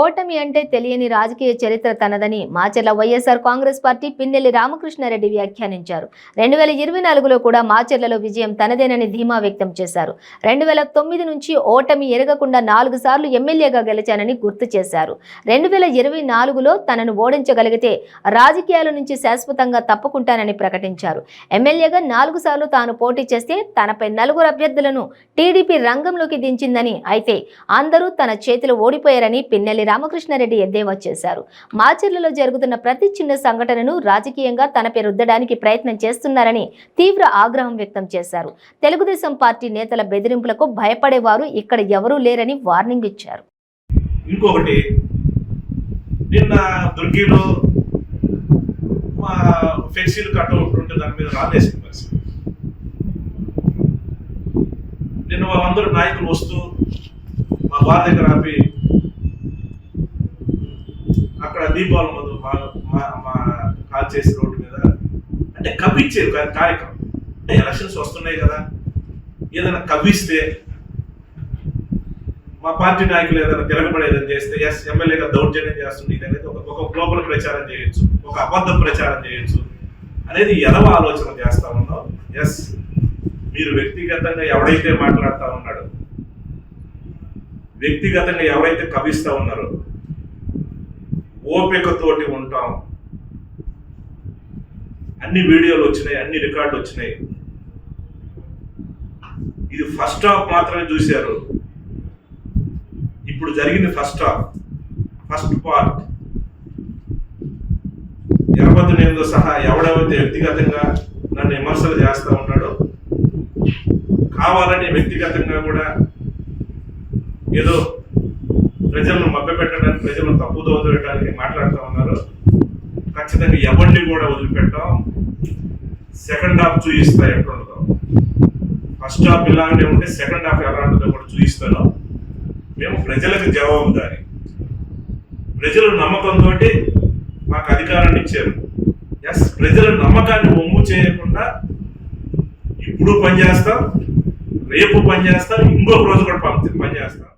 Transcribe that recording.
ఓటమి అంటే తెలియని రాజకీయ చరిత్ర తనదని మాచర్ల వైఎస్ఆర్ కాంగ్రెస్ పార్టీ పిన్నెల్లి రామకృష్ణారెడ్డి వ్యాఖ్యానించారు. రెండు వేల ఇరవై నాలుగులో కూడా మాచర్లలో విజయం తనదేనని ధీమా వ్యక్తం చేశారు. రెండు వేల తొమ్మిది నుంచి ఓటమి ఎరగకుండా నాలుగు సార్లు ఎమ్మెల్యేగా గెలిచానని గుర్తు చేశారు. రెండు వేల ఇరవై నాలుగులో తనను ఓడించగలిగితే రాజకీయాల నుంచి శాశ్వతంగా తప్పుకుంటానని ప్రకటించారు. ఎమ్మెల్యేగా నాలుగు సార్లు తాను పోటీ చేస్తే తనపై నలుగురు అభ్యర్థులను టీడీపీ రంగంలోకి దించిందని అయితే అందరూ తన చేతిలో ఓడిపోయారని పిన్నెల్లి రామకృష్ణారెడ్డి ఎద్దేవా చేశారు మాచర్లలో జరుగుతున్న ప్రతి చిన్న సంఘటనను రాజకీయంగా తనపై రుద్దడానికి ప్రయత్నం చేస్తున్నారని తీవ్ర ఆగ్రహం వ్యక్తం చేశారు. తెలుగుదేశం పార్టీ నేతల బెదిరింపులకు భయపడేవారు ఇక్కడ ఎవరూ లేరని వార్నింగ్ ఇచ్చారు. ఇంకొకటి నిన్న దుర్గిలో మా ఫ్లెక్సీలు కట్అవుట్ ఉంటే దాని మీద రాలేసిన పరిస్థితి. నిన్న వాళ్ళందరూ నాయకులు వస్తూ మా బాధ దగ్గర ఆపి అక్కడ దీపావళి ముందు మా మా కాల్ చేసి రోడ్డు మీద అంటే కవ్వించేది కార్యక్రమం. అంటే ఎలక్షన్స్ వస్తున్నాయి కదా ఏదైనా కవ్విస్తే మా పార్టీ నాయకులు ఏదైనా తిరగబడేదని చేస్తే ఎస్ ఎమ్మెల్యేగా దౌర్జన్యం చేస్తుంది. అనేది ఒక ఒక గ్లోబల్ ప్రచారం చేయొచ్చు ఒక అబద్ధ ప్రచారం చేయొచ్చు అనేది ఎదవ ఆలోచన చేస్తా ఉన్నాం. ఎస్ మీరు వ్యక్తిగతంగా ఎవడైతే మాట్లాడుతూ ఉన్నాడో వ్యక్తిగతంగా ఎవరైతే కవిస్తా ఉన్నారో ఓపికతోటి ఉంటాం. అన్ని వీడియోలు వచ్చినాయి అన్ని రికార్డులు వచ్చినాయి. ఇది ఫస్ట్ హాఫ్ మాత్రమే చూశారు. ఇప్పుడు జరిగింది ఫస్ట్ హాఫ్. First part. ఎరపతినేందో సహా ఎవడెవరైతే వ్యక్తిగతంగా నన్ను విమర్శలు చేస్తూ ఉన్నాడో కావాలని వ్యక్తిగతంగా కూడా ఏదో ప్రజలను మభ్యపెట్టడానికి ప్రజలను తప్పుదో వదిలిపెట్టడానికి మాట్లాడుతూ ఉన్నారు. ఖచ్చితంగా ఎవరిని కూడా వదిలిపెట్టాం. సెకండ్ హాఫ్ చూయిస్తా ఎట్లుండదు ఫస్ట్ హాఫ్ ఇలాంటి ఉంటే సెకండ్ హాఫ్ ఎలా ఉంటుందో కూడా చూపిస్తాను మేము ప్రజలకు జవాబుదారి. ప్రజల నమ్మకంతో మాకు అధికారాన్ని ఇచ్చారు. ఎస్ ప్రజల నమ్మకాన్ని ఒమ్ము చేయకుండా ఇప్పుడు పనిచేస్తాం రేపు పనిచేస్తాం ఇంకొక రోజు కూడా పని పనిచేస్తాం.